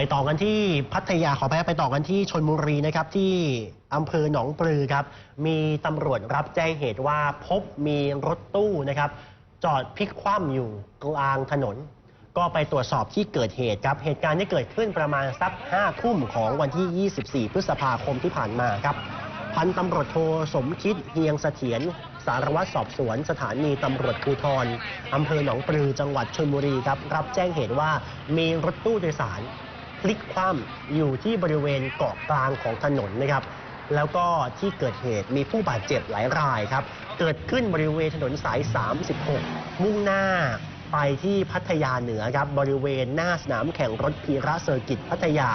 ไปต่อกันที่พัทยาขอไปไปต่อกันที่ชนบุรีนะครับที่อำเภอหนองปลือครับ มีตำรวจรับแจ้งเหตุว่าพบมีรถตู้นะครับ จอดพลิกคว่ำอยู่กลางถนน ก็ไปตรวจสอบที่เกิดเหตุครับ เหตุการณ์ที่เกิดขึ้นประมาณสัก5ทุ่มของวันที่ 24 พฤษภาคมที่ผ่านมาครับ พันตำรวจโทสมคิดเฮียงเสถียรสารวัตรสอบสวนสถานีตำรวจภูธรอำเภอหนองปลือจังหวัดชลบุรีครับรับแจ้งเหตุว่ามีรถตู้โดยสาร พลิกคว่ำอยู่ที่บริเวณเกาะกลางของถนนนะครับ แล้วก็ที่เกิดเหตุมีผู้บาดเจ็บหลายรายครับ เกิดขึ้นบริเวณถนนสาย 36 มุ่งหน้าไปที่พัทยาเหนือครับบริเวณหน้าสนามแข่งรถพีระเซอร์กิตพัทยา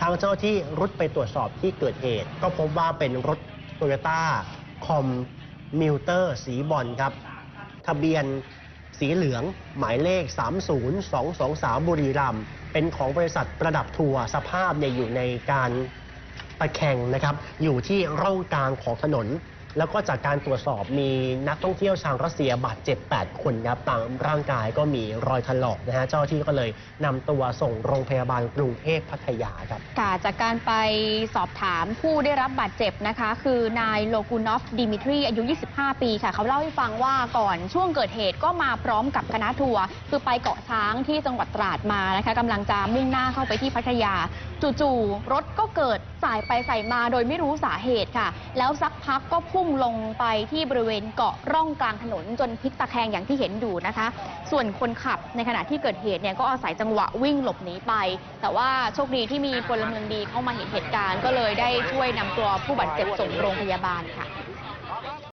ทางเจ้าหน้าที่รุดไปตรวจสอบที่เกิดเหตุ ก็พบว่าเป็นรถโตโยต้าคอมมิวเตอร์สีบอลครับ ทะเบียนสีเหลืองหมายเลข 30223 บุรีรัมย์ เป็นของบริษัทประดับทัวร์สภาพเนี่ยอยู่ในการตะแคงนะครับอยู่ที่ร่องกลางของถนน แล้วก็จากการตรวจสอบมีนักท่องเที่ยวชาวรัสเซียบาดเจ็บ 8 คนครับตามร่างกายก็มีรอยถลอกนะฮะเจ้าที่ก็เลยนำตัวส่งโรงพยาบาลกรุงเทพพัทยาครับ ค่ะจากการไปสอบถามผู้ได้รับบาดเจ็บนะคะ คือนายโลกูนอฟดิมิทรีอายุ 25 ปีค่ะ เขาเล่าให้ฟังว่าก่อนช่วงเกิดเหตุก็มาพร้อมกับคณะทัวร์คือไปเกาะช้างที่จังหวัดตราดมานะคะกำลังจะมุ่งหน้าเข้าไปที่พัทยา จู่ๆรถก็เกิดสายไปใส่มาโดยไม่รู้สาเหตุค่ะ แล้วสักพักก็พุ่งลงไปที่บริเวณเกาะร่องกลางถนนจนพลิกตะแคงอย่างที่เห็นอยู่นะคะ ส่วนคนขับในขณะที่เกิดเหตุเนี่ยก็อาศัยจังหวะวิ่งหลบหนีไป แต่ว่าโชคดีที่มีพลเมืองดีเข้ามาเห็นเหตุการณ์ก็เลยได้ช่วยนำตัวผู้บาดเจ็บส่งโรงพยาบาลค่ะ